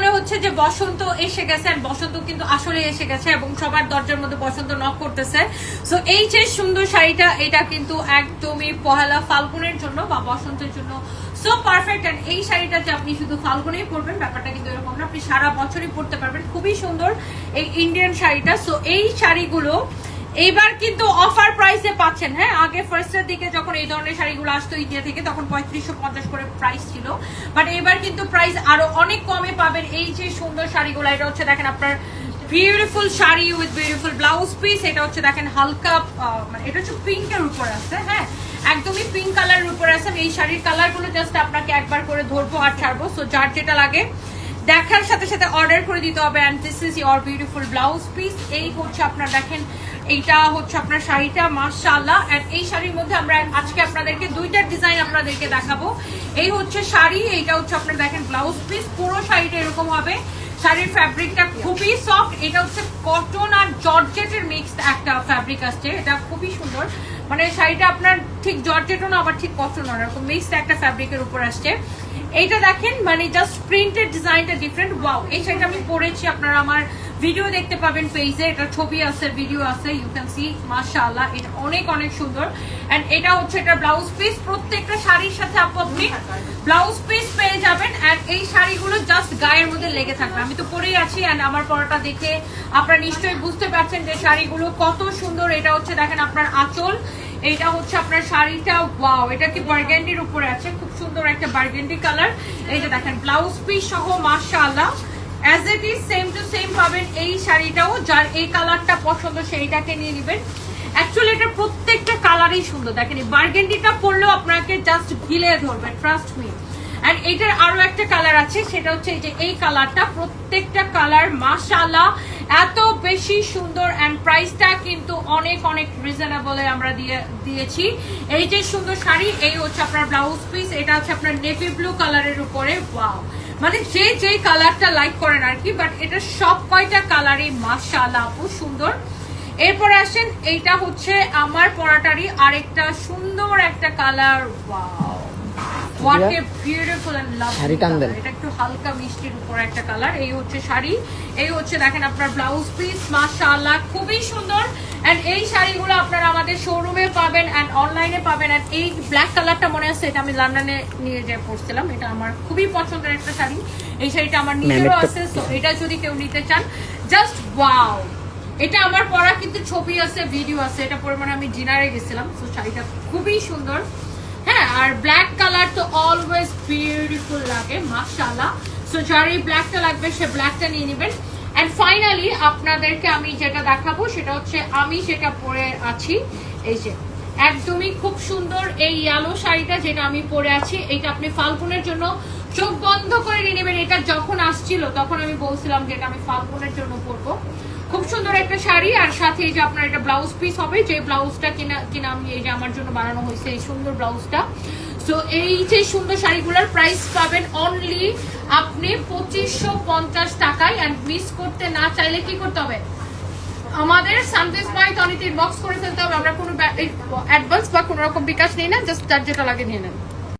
মনে হচ্ছে যে বসন্ত এসে গেছে বসন্ত কিন্তু আসলে এসে গেছে এবং সবার দরজার মধ্যে বসন্ত নক করতেছে। সো এই যে সুন্দর শাড়িটা, এটা কিন্তু একদমই পহেলা ফাল্গুনের জন্য বা বসন্তের জন্য সো পারফেক্ট অ্যান্ড এই শাড়িটা যে আপনি শুধু ফাল্গুনেই পরবেন, ব্যাপারটা কিন্তু এরকম না। আপনি সারা বছরই পরতে পারবেন। খুবই সুন্দর এই ইন্ডিয়ান শাড়িটা। সো এই শাড়িগুলো এইবার কিন্তু অফার প্রাইসে পাচ্ছেন হ্যাঁ? আগে ফার্স্টের দিকে যখন এই ধরনের শাড়িগুলো আসতো ইন্ডিয়া থেকে, তখন পঁয়ত্রিশশো পঞ্চাশ করে প্রাইস ছিল। বাট এবার কিন্তু প্রাইস আরও অনেক কমে পাবেন এই যে সুন্দর শাড়িগুলো, এটা হচ্ছে দেখেন আপনার beautiful sari with beautiful blouse piece এটা হচ্ছে দেখেন হালকা মানে এটা হচ্ছে পিঙ্কের উপর আছে হ্যাঁ? একদমই পিঙ্ক কালারের উপর আছে এই শাড়ির কালারগুলো জাস্ট আপনাকে একবার করে ধরবো আর ছাড়বো। সো যার যেটা লাগে দেখার সাথে সাথে অর্ডার করে দিতে হবে and this is your beautiful blouse piece এই হচ্ছে আপনার, দেখেন, এইটা হচ্ছে আপনার শাড়িটা, মাশাআল্লাহ। এন্ড এই শাড়ির মধ্যে আমরা আজকে আপনাদেরকে দুইটা ডিজাইন আপনাদেরকে দেখাবো। এই হচ্ছে শাড়ি, এইটা হচ্ছে আপনার, দেখেন ব্লাউজ পিস পুরো শাড়িটা এরকম হবে। শাড়ির ফ্যাব্রিকটা খুবই সফট এটা হচ্ছে কটন আর জর্জেটের মিক্সড একটা ফ্যাব্রিক আসছে। এটা খুবই সুন্দর। মানে শাড়িটা আপনার ঠিক জর্জেটও না, আবার ঠিক কটন না এরকম মিক্সড একটা ফ্যাব্রিকের উপর আসছে। এইটা দেখেন মানে জাস্ট প্রিন্টেড ডিজাইনটা ডিফারেন্ট ওয়াও এই শাড়িটা আমি পরেছি, আপনারা আমার ভিডিও দেখতে পাবেন পেজে এটা ছবি আছে ভিডিও আছে ইউ ক্যান সি মাশাআল্লাহ, এটা অনেক অনেক সুন্দর। এন্ড এটা হচ্ছে এটা ব্লাউজ পিস প্রত্যেকটা শাড়ির সাথে আপু আপনি ব্লাউজ পিস পেয়ে যাবেন। এন্ড এই শাড়িগুলো জাস্ট গায়ের মধ্যে লেগে থাকবে। আমি তো পরেই আছি এন্ড আমার পরাটা দেখে আপনারা নিশ্চয়ই বুঝতে পারছেন যে শাড়িগুলো কত সুন্দর। এটা হচ্ছে, দেখেন, আপনার আঁচল। এইটা হচ্ছে আপনার শাড়িটা ওয়াও এটা কি বার্গেন্ডির উপরে আছে? খুব সুন্দর একটা বার্গেন্ডি কালার এই যে দেখেন ব্লাউজ পিস সহ, মাশাআল্লাহ। As it is same to same পাবেন এই শাড়িটাও। যার এই কালারটা পছন্দ, সেইটাকে নিয়ে নেবেন। অ্যাকচুয়ালি এটা প্রত্যেকটা কালারই সুন্দর। দেখেন বার্গেন্ডিটা পরলেও আপনাকে জাস্ট গিলে ধরবে ট্রাস্ট মি এন্ড এটার আরও একটা কালার আছে, সেটা হচ্ছে এই যে এই কালারটা প্রত্যেকটা কালার মাশাআল্লাহ। এত বেশি সুন্দর এন্ড প্রাইসটা কিন্তু অনেক অনেক রিজনেবলে আমরা দিয়ে, দিয়েছি। এই যে সুন্দর শাড়ি, এই হচ্ছে আপনার ব্লাউজ পিস এটা হচ্ছে আপনার নেভি ব্লু কালারের উপরে ওয়াও মানে যে যেই কালারটা লাইক করেন আর কি বাট এটা সব কয়টা কালারই মাশাআল্লাহ আপু সুন্দর। এরপরে আসেন, এইটা হচ্ছে আমার পরাটারই আরেকটা সুন্দর একটা colour wow what a beautiful and sari টান এটা একটু হালকা মিষ্টির উপর একটা কালার এই হচ্ছে শাড়ি। এই হচ্ছে দেখেন আপনার ব্লাউজ পিস মাশাআল্লাহ খুবই সুন্দর। এন্ড এই শাড়িগুলো আপনারা আমাদের শোরুমে পাবেন এন্ড অনলাইনে পাবেন। এন্ড এই ব্ল্যাক কালারটা মনে আছে এটা আমি লন্ডনে নিয়ে যে পড়ছিলাম এটা আমার খুবই পছন্দের একটা শাড়ি। এই শাড়িটা আমার নিজেরও আছে তো এটা যদি কেউ নিতে চান জাস্ট ওয়াও এটা আমার পরা কিন্তু ছবি আছে ভিডিও আছে। এটা পরে মানে আমি ডিনারে গেছিলাম তো শাড়িটা খুবই সুন্দর। আর ব্ল্যাক কালার তো অলওয়েজ বিউটিফুল লাগে, মাশাআল্লাহ। সো যার এই ব্ল্যাকটা লাগবে, সে ব্ল্যাকটা নিয়ে নেবেন। অ্যান্ড ফাইনালি আপনাদেরকে আমি যেটা দেখাবো, সেটা হচ্ছে আমি যেটা পরে আছি। এই যে, একদমই খুব সুন্দর এই ইয়ালো শাড়িটা যেটা আমি পরে আছি এটা আপনি ফাল্গুনের জন্য চোখ বন্ধ করে নিয়ে নেবেন। এটা যখন আসছিল, তখন আমি বলছিলাম যে এটা আমি ফাল্গুনের জন্য পরবো। খুব সুন্দর একটা শাড়ি, আর সাথে যে আপনার একটা ব্লাউজ পিস হবে, যে ব্লাউজটা কিনা কিনা আমি এই যে আমার জন্য বানানো হয়েছে, এই সুন্দর ব্লাউজটা। সো এই যে সুন্দর শাড়িগুলোর প্রাইস পাবেন অনলি আপনি পঁচিশশো পঞ্চাশ টাকায় অ্যান্ড মিস করতে না চাইলে কি করতে হবে? আমাদের সানডেস বাই তনিতে বক্স করে ফেলতে হবে, আমরা কোনো অ্যাডভান্স বা কোনো রকম বিকাশ নিই না জাস্ট যার যেটা লাগে নিয়ে নেন।